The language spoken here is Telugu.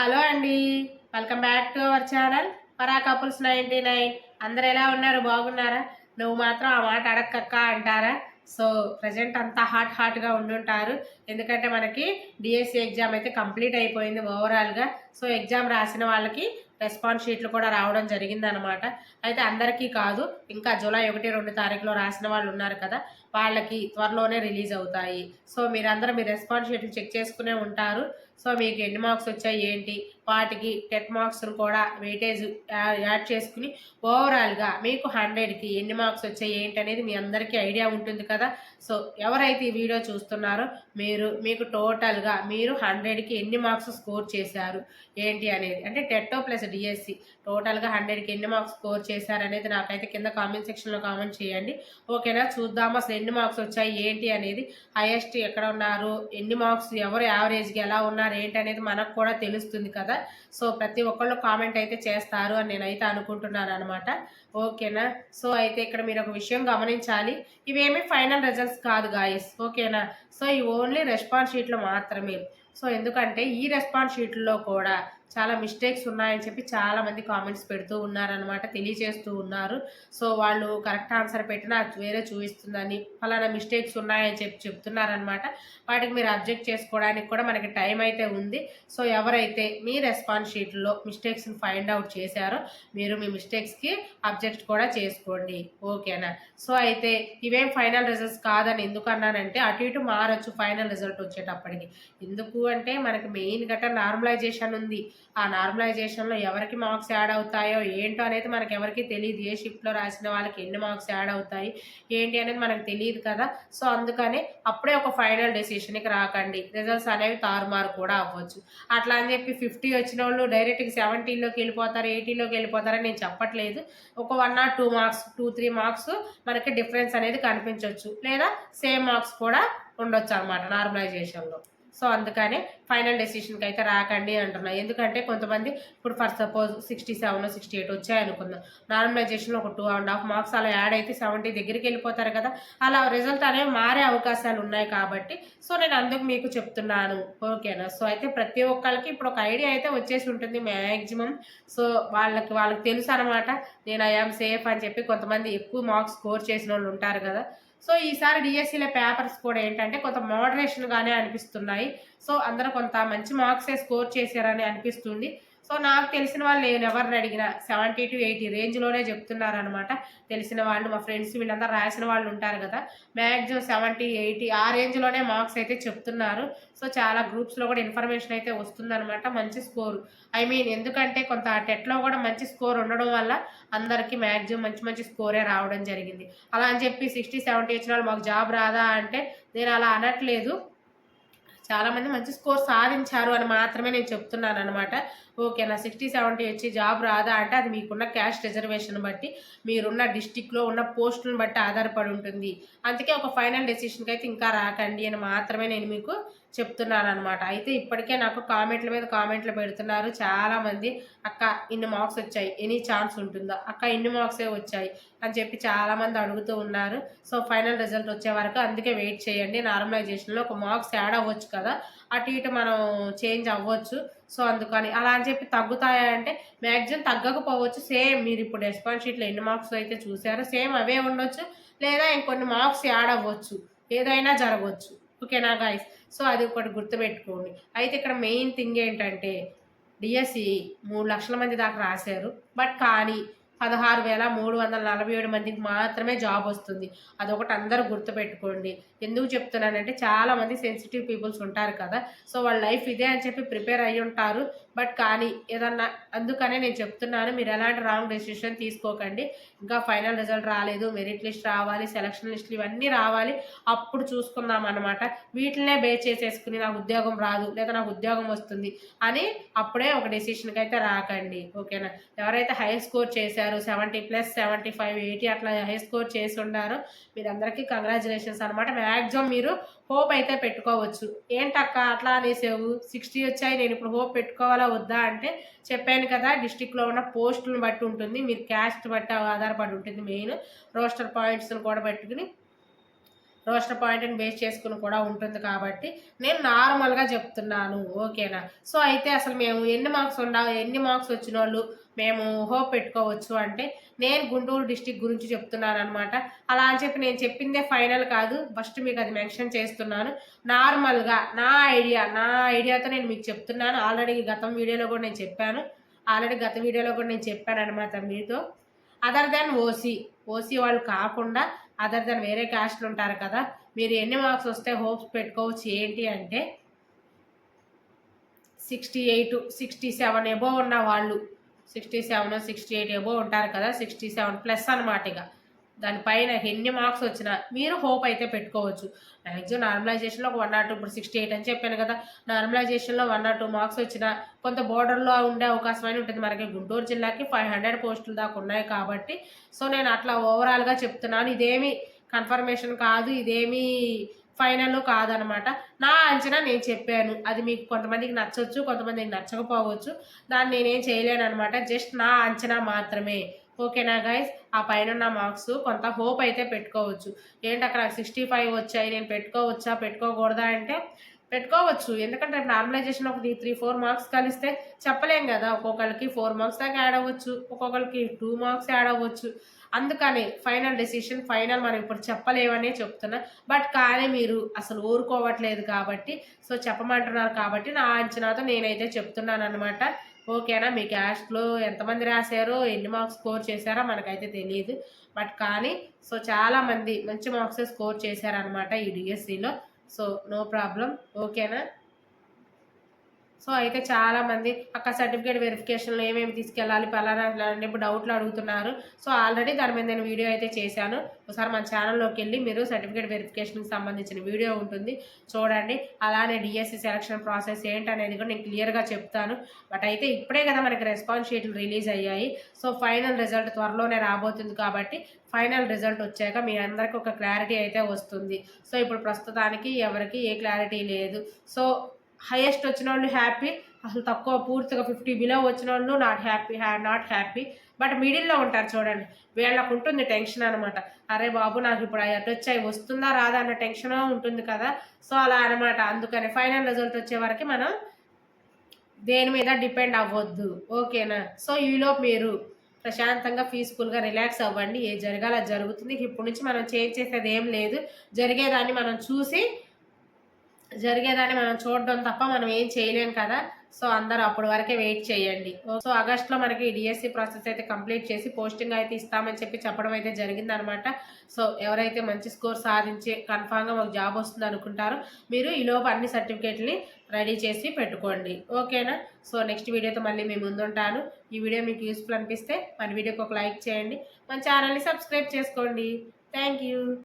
హలో అండి. Welcome back to our channel. పరా కపుల్స్ నైంటీ నైన్. అందరు ఎలా ఉన్నారు? బాగున్నారా? నువ్వు మాత్రం ఆ మాట అడక్కక్క అంటారా? సో ప్రజెంట్ అంతా హాట్ హాట్గా ఉండుంటారు. ఎందుకంటే మనకి డిఎస్సి ఎగ్జామ్ అయితే కంప్లీట్ అయిపోయింది ఓవరాల్గా. సో ఎగ్జామ్ రాసిన వాళ్ళకి రెస్పాన్స్ షీట్లు కూడా రావడం జరిగిందనమాట. అయితే అందరికీ కాదు ఇంకా జూలై ఒకటి రెండు తారీఖులో రాసిన వాళ్ళు ఉన్నారు కదా వాళ్ళకి త్వరలోనే రిలీజ్ అవుతాయి. సో మీరందరూ మీ రెస్పాన్స్ షీట్లు చెక్ చేసుకునే ఉంటారు. సో మీకు ఎన్ని మార్క్స్ వచ్చాయి ఏంటి? వాటికి టెట్ మార్క్స్ను కూడా వెయిటేజ్ యాడ్ చేసుకుని ఓవరాల్గా మీకు హండ్రెడ్కి ఎన్ని మార్క్స్ వచ్చాయి ఏంటి అనేది మీ అందరికీ ఐడియా ఉంటుంది కదా. సో ఎవరైతే ఈ వీడియో చూస్తున్నారో మీరు మీకు టోటల్గా మీరు హండ్రెడ్కి ఎన్ని మార్క్స్ స్కోర్ చేశారు ఏంటి అనేది. అంటే టెట్టో ప్లస్ డిఎస్సి టోటల్గా హండ్రెడ్కి ఎన్ని మార్క్స్ స్కోర్ చేశారు అనేది నాకైతే కింద కామెంట్ సెక్షన్లో కామెంట్ చేయండి. ఓకేనా చూద్దామా అసలు ఎన్ని మార్క్స్ వచ్చాయి ఏంటి అనేది. హైయెస్ట్ ఎక్కడ ఉన్నారు ఎన్ని మార్క్స్ ఎవరు యావరేజ్కి ఎలా ఉన్నారు ఏంటి అనేది మనకు కూడా తెలుస్తుంది కదా. సో ప్రతి ఒక్కళ్ళు కామెంట్ అయితే చేస్తారు అని నేనైతే అనుకుంటున్నాను అనమాట ఓకేనా? సో అయితే ఇక్కడ మీరు ఒక విషయం గమనించాలి. ఇవేమి ఫైనల్ రిజల్ట్స్ కాదు గాయస్. ఓకేనా? సో ఇవి ఓన్లీ రెస్పాన్స్ షీట్లు మాత్రమే. సో ఎందుకంటే ఈ రెస్పాన్స్ షీట్లో కూడా చాలా మిస్టేక్స్ ఉన్నాయని చెప్పి చాలా మంది కామెంట్స్ పెడుతూ ఉన్నారనమాట తెలియజేస్తూ ఉన్నారు. సో వాళ్ళు కరెక్ట్ ఆన్సర్ పెట్టినా అది వేరే చూపిస్తుందని ఫలానా మిస్టేక్స్ ఉన్నాయని చెప్పి చెప్తున్నారనమాట వాటికి మీరు అబ్జెక్ట్ చేసుకోవడానికి కూడా మనకి టైం అయితే ఉంది. సో ఎవరైతే మీ రెస్పాన్స్ షీట్లో మిస్టేక్స్ని ఫైండ్ అవుట్ చేశారో మీరు మీ మిస్టేక్స్కి అబ్జెక్ట్ కూడా చేసుకోండి. ఓకేనా సో అయితే ఇవేం ఫైనల్ రిజల్ట్స్ కాదని ఎందుకు అన్నానంటే అటు ఇటు మారచ్చు ఫైనల్ రిజల్ట్ వచ్చేటప్పటికి. ఎందుకు అంటే మనకి మెయిన్ గట్ట నార్మలైజేషన్ ఉంది. ఆ నార్మలైజేషన్లో ఎవరికి మార్క్స్ యాడ్ అవుతాయో ఏంటో అనేది మనకి ఎవరికి తెలియదు. ఏ షిఫ్ట్లో రాసిన వాళ్ళకి ఎన్ని మార్క్స్ యాడ్ అవుతాయి ఏంటి అనేది మనకు తెలియదు కదా. సో అందుకని అప్పుడే ఒక ఫైనల్ డెసిషన్కి రాకండి. రిజల్ట్స్ అనేవి తారుమారు కూడా అవ్వచ్చు. అట్లా అని చెప్పి ఫిఫ్టీ వచ్చిన వాళ్ళు డైరెక్ట్గా సెవెంటీలోకి వెళ్ళిపోతారు ఎయిటీలోకి వెళ్ళిపోతారని నేను చెప్పట్లేదు. ఒక one or two marks two three marks మనకి డిఫరెన్స్ అనేది కనిపించవచ్చు లేదా సేమ్ మార్క్స్ కూడా ఉండొచ్చు అనమాట నార్మలైజేషన్లో సో అందుకనే ఫైనల్ డెసిషన్కి అయితే రాకండి అంటున్నా. ఎందుకంటే కొంతమంది ఇప్పుడు for suppose sixty seven sixty eight వచ్చాయనుకుందాం నార్మలైజేషన్లో ఒక టూ అండ్ హాఫ్ మార్క్స్ అలా యాడ్ అయితే సెవెంటీ దగ్గరికి వెళ్ళిపోతారు కదా. అలా రిజల్ట్ అనేవి మారే అవకాశాలు ఉన్నాయి కాబట్టి సో నేను అందుకు మీకు చెప్తున్నాను. ఓకేనా? సో అయితే ప్రతి ఒక్కరికి ఇప్పుడు ఒక ఐడియా అయితే వచ్చేసి ఉంటుంది మ్యాక్సిమం సో వాళ్ళకి వాళ్ళకి తెలుసు అనమాట నేను ఐఆమ్ సేఫ్ అని చెప్పి కొంతమంది ఎక్కువ మార్క్స్ స్కోర్ చేసిన వాళ్ళు ఉంటారు కదా. సో ఈసారి డిఎస్సీల పేపర్స్ కూడా ఏంటంటే కొంత మోడరేషన్గానే అనిపిస్తున్నాయి. సో అందరూ కొంత మంచి మార్క్సే స్కోర్ చేశారని అనిపిస్తుంది. సో నాకు తెలిసిన వాళ్ళు నేను ఎవరిని అడిగినా సెవెంటీ టు ఎయిటీ రేంజ్లోనే చెప్తున్నారనమాట తెలిసిన వాళ్ళు మా ఫ్రెండ్స్ వీళ్ళందరూ రాసిన వాళ్ళు ఉంటారు కదా. మ్యాక్సిమం సెవెంటీ ఎయిటీ ఆ రేంజ్లోనే మార్క్స్ అయితే చెప్తున్నారు. సో చాలా గ్రూప్స్లో కూడా ఇన్ఫర్మేషన్ అయితే వస్తుందన్నమాట. మంచి స్కోర్ ఐ మీన్ ఎందుకంటే కొంత టెట్లో కూడా మంచి స్కోర్ ఉండడం వల్ల అందరికీ మ్యాక్సిమం మంచి మంచి స్కోరే రావడం జరిగింది. అలా అని చెప్పి సిక్స్టీ సెవెంటీ వచ్చిన వాళ్ళు మాకు జాబ్ రాదా అంటే నేను అలా అనట్లేదు. చాలామంది మంచి స్కోర్ సాధించారు అని మాత్రమే నేను చెప్తున్నాను అనమాట ఓకేనా సిక్స్టీ సెవెంటీ వచ్చి జాబ్ రాదా అంటే అది మీకున్న క్యాష్ రిజర్వేషన్ బట్టి మీరున్న డిస్టిక్లో ఉన్న పోస్టులను బట్టి ఆధారపడి ఉంటుంది. అందుకే ఒక ఫైనల్ డెసిషన్కి అయితే ఇంకా రాకండి అని మాత్రమే నేను మీకు చెప్తున్నాను అనమాట అయితే ఇప్పటికే నాకు కామెంట్ల మీద కామెంట్లు పెడుతున్నారు. చాలామంది అక్క ఇన్ని మార్క్స్ వచ్చాయి. ఎనీ ఛాన్స్ ఉంటుందా? అక్క ఇన్ని మార్క్సే వచ్చాయి. అని చెప్పి చాలామంది అడుగుతూ ఉన్నారు. సో ఫైనల్ రిజల్ట్ వచ్చే వరకు అందుకే వెయిట్ చేయండి. నార్మలైజేషన్లో ఒక మార్క్స్ యాడ్ అవ్వచ్చు కదా. అటు ఇటు మనం చేంజ్ అవ్వచ్చు. సో అందుకని అలా అని చెప్పి తగ్గుతాయా అంటే మ్యాక్సిమం తగ్గకపోవచ్చు. సేమ్ మీరు ఇప్పుడు రెస్పాన్స్ షీట్లో ఎన్ని మార్క్స్ అయితే చూసారో సేమ్ అవే ఉండొచ్చు. లేదా ఇంకొన్ని మార్క్స్ యాడ్ అవ్వచ్చు. ఏదైనా జరగవచ్చు. ఓకేనా గాయస్? సో అది ఒకటి గుర్తుపెట్టుకోండి. అయితే ఇక్కడ మెయిన్ థింగ్ ఏంటంటే డిఎస్సి మూడు లక్షల మంది దాకా రాశారు. బట్ కానీ పదహారు వేల మూడు వందల నలభై ఏడు మందికి మాత్రమే జాబ్ వస్తుంది. అదొకటి అందరూ గుర్తుపెట్టుకోండి. ఎందుకు చెప్తున్నానంటే చాలా మంది సెన్సిటివ్ పీపుల్స్ ఉంటారు కదా. సో వాళ్ళ లైఫ్ ఇదే అని చెప్పి ప్రిపేర్ అయ్యి ఉంటారు బట్ కానీ ఏదన్నా అందుకనే నేను చెప్తున్నాను మీరు ఎలాంటి రాంగ్ డెసిషన్ తీసుకోకండి. ఇంకా ఫైనల్ రిజల్ట్ రాలేదు మెరిట్ లిస్ట్ రావాలి సెలక్షన్ లిస్ట్ ఇవన్నీ రావాలి అప్పుడు చూసుకుందాం అనమాట వీటినే బేస్ చేసేసుకుని నాకు ఉద్యోగం రాదు లేదా నాకు ఉద్యోగం వస్తుంది అని అప్పుడే ఒక డెసిషన్కి అయితే రాకండి. ఓకేనా ఎవరైతే హై స్కోర్ చేశారో seventy plus seventy five eighty అట్లా హై స్కోర్ చేసి ఉన్నారో మీరందరికీ కంగ్రాచులేషన్స్ అనమాట మ్యాక్సిమం మీరు హోప్ అయితే పెట్టుకోవచ్చు. ఏంటక్క అట్లా అనేసావు? సిక్స్టీ వచ్చాయి నేను ఇప్పుడు హోప్ పెట్టుకోవాలా వద్దా? అంటే చెప్పాను కదా డిస్టిక్లో ఉన్న పోస్టులను బట్టి ఉంటుంది. మీరు క్యాస్ట్ బట్టి ఆధారపడి ఉంటుంది మెయిన్. రోస్టర్ పాయింట్స్ని కూడా పెట్టుకుని రోస్టర్ పాయింట్ని బేస్ చేసుకుని కూడా ఉంటుంది కాబట్టి నేను నార్మల్గా చెప్తున్నాను. ఓకేనా? సో అయితే అసలు మేము ఎన్ని మార్క్స్ ఉండా ఎన్ని మార్క్స్ వచ్చిన వాళ్ళు మేము హోప్ పెట్టుకోవచ్చు అంటే నేను గుంటూరు డిస్టిక్ గురించి చెప్తున్నాను అనమాట అలా అని చెప్పి నేను చెప్పిందే ఫైనల్ కాదు. ఫస్ట్ మీకు అది మెన్షన్ చేస్తున్నాను. నార్మల్గా నా ఐడియా నా ఐడియాతో నేను మీకు చెప్తున్నాను. ఆల్రెడీ గతం వీడియోలో కూడా నేను చెప్పాను. ఆల్రెడీ గత వీడియోలో కూడా నేను చెప్పాను అనమాట మీతో. అదర్ దాన్ ఓసీ ఓసీ వాళ్ళు కాకుండా అదర్ దాన్ వేరే క్యాస్ట్లు ఉంటారు కదా మీరు ఎన్ని మార్క్స్ వస్తే హోప్స్ పెట్టుకోవచ్చు ఏంటి అంటే sixty eight sixty seven above ఉన్న వాళ్ళు సిక్స్టీ సెవెన్ సిక్స్టీ ఎయిట్ ఏవో ఉంటారు కదా సిక్స్టీ సెవెన్ ప్లస్ అనమాట ఇక. దానిపైన ఎన్ని మార్క్స్ వచ్చినా మీరు హోప్ అయితే పెట్టుకోవచ్చు. మ్యాక్సిమం నార్మలైజేషన్లో ఒక వన్ నాట్ టూ ఇప్పుడు సిక్స్టీ ఎయిట్ అని చెప్పాను కదా నార్మలైజేషన్లో వన్ నాట్ టూ మార్క్స్ వచ్చినా కొంత బోర్డర్లో ఉండే అవకాశం అయినా ఉంటుంది. మనకి గుంటూరు జిల్లాకి ఫైవ్ హండ్రెడ్ పోస్టులు దాకా ఉన్నాయి కాబట్టి సో నేను అట్లా ఓవరాల్గా చెప్తున్నాను. ఇదేమి కన్ఫర్మేషన్ కాదు ఇదేమీ ఫైనల్ కాదనమాట. నా అంచనా నేను చెప్పాను. అది మీకు కొంతమందికి నచ్చవచ్చు కొంతమందికి నచ్చకపోవచ్చు. దాన్ని నేనేం చేయలేను అనమాట జస్ట్ నా అంచనా మాత్రమే. ఓకేనా గైస్? ఆ పైన ఉన్న మార్క్స్ కొంత హోప్ అయితే పెట్టుకోవచ్చు. ఏంటి అక్కడ సిక్స్టీ ఫైవ్ వచ్చాయి? నేను పెట్టుకోవచ్చా? పెట్టుకోకూడదా అంటే పెట్టుకోవచ్చు. ఎందుకంటే నార్మలైజేషన్ ఒక త్రీ ఫోర్ మార్క్స్ కలిస్తే చెప్పలేం కదా. ఒక్కొక్కరికి ఫోర్ మార్క్స్ దాకా యాడ్ అవ్వచ్చు. ఒక్కొక్కరికి టూ మార్క్స్ యాడ్ అవ్వచ్చు. అందుకని ఫైనల్ డెసిషన్ ఫైనల్ మనం ఇప్పుడు చెప్పలేమనే చెప్తున్నా. బట్ కానీ మీరు అసలు ఊరుకోవట్లేదు కాబట్టి సో చెప్పమంటున్నారు కాబట్టి నా అంచనాతో నేనైతే చెప్తున్నాను అనమాట ఓకేనా? మీ క్యాస్ట్లో ఎంతమంది రాశారో ఎన్ని మార్క్స్ స్కోర్ చేశారో మనకైతే తెలియదు బట్ కానీ సో చాలామంది మంచి మార్క్స్ స్కోర్ చేశారనమాట ఈ డిఎస్సిలో. So no problem. ఓకేనా? సో అయితే చాలా మంది అక్కడ సర్టిఫికేట్ వెరిఫికేషన్లో ఏమేమి తీసుకెళ్ళాలి పలానా ఇప్పుడు డౌట్లు అడుగుతున్నారు. సో ఆల్రెడీ దాని మీద నేను వీడియో అయితే చేశాను. ఒకసారి మన ఛానల్లోకి వెళ్ళి మీరు సర్టిఫికేట్ వెరిఫికేషన్కి సంబంధించిన వీడియో ఉంటుంది. చూడండి. అలానే డిఎస్సి సెలక్షన్ ప్రాసెస్ ఏంటనేది కూడా నేను క్లియర్గా చెప్తాను. బట్ అయితే ఇప్పుడే కదా మనకి రెస్పాన్స్ షీట్లు రిలీజ్ అయ్యాయి. సో ఫైనల్ రిజల్ట్ త్వరలోనే రాబోతుంది కాబట్టి ఫైనల్ రిజల్ట్ వచ్చాక మీ అందరికీ ఒక క్లారిటీ అయితే వస్తుంది. సో ఇప్పుడు ప్రస్తుతానికి ఎవరికి ఏ క్లారిటీ లేదు. సో హైయెస్ట్ వచ్చిన వాళ్ళు హ్యాపీ అసలు తక్కువ పూర్తిగా ఫిఫ్టీ బిలో వచ్చిన వాళ్ళు not happy not happy but మిడిల్లో ఉంటారు చూడండి వీళ్ళకు ఉంటుంది టెన్షన్ అనమాట అరే బాబు నాకు ఇప్పుడు అటు వచ్చాయి వస్తుందా రాదా అన్న టెన్షన్ ఉంటుంది కదా. సో అలా అనమాట అందుకని ఫైనల్ రిజల్ట్ వచ్చే వరకు మనం దేని మీద డిపెండ్ అవ్వద్దు. ఓకేనా సో ఈలో మీరు ప్రశాంతంగా పీస్ఫుల్గా రిలాక్స్ అవ్వండి. ఏ జరగాల జరుగుతుంది. ఇప్పటి నుంచి మనం చేంజ్ చేసేది ఏం లేదు. జరిగేదాన్ని మనం చూసి జరిగేదాన్ని మనం చూడడం తప్ప మనం ఏం చేయలేం కదా. సో అందరూ అప్పటి వరకే వెయిట్ చేయండి. సో ఆగస్ట్లో మనకి డిఎస్సి ప్రాసెస్ అయితే కంప్లీట్ చేసి పోస్టింగ్ అయితే ఇస్తామని చెప్పి చెప్పడం అయితే జరిగిందనమాట. సో ఎవరైతే మంచి స్కోర్ సాధించి కన్ఫామ్గా మాకు జాబ్ వస్తుంది అనుకుంటారో మీరు ఈలోపు అన్ని సర్టిఫికేట్ని రెడీ చేసి పెట్టుకోండి. ఓకేనా? సో నెక్స్ట్ వీడియోతో మళ్ళీ మేము ముందుంటాను. ఈ వీడియో మీకు యూస్ఫుల్ అనిపిస్తే మన వీడియోకి ఒక లైక్ చేయండి. మన ఛానల్ని సబ్స్క్రైబ్ చేసుకోండి. థ్యాంక్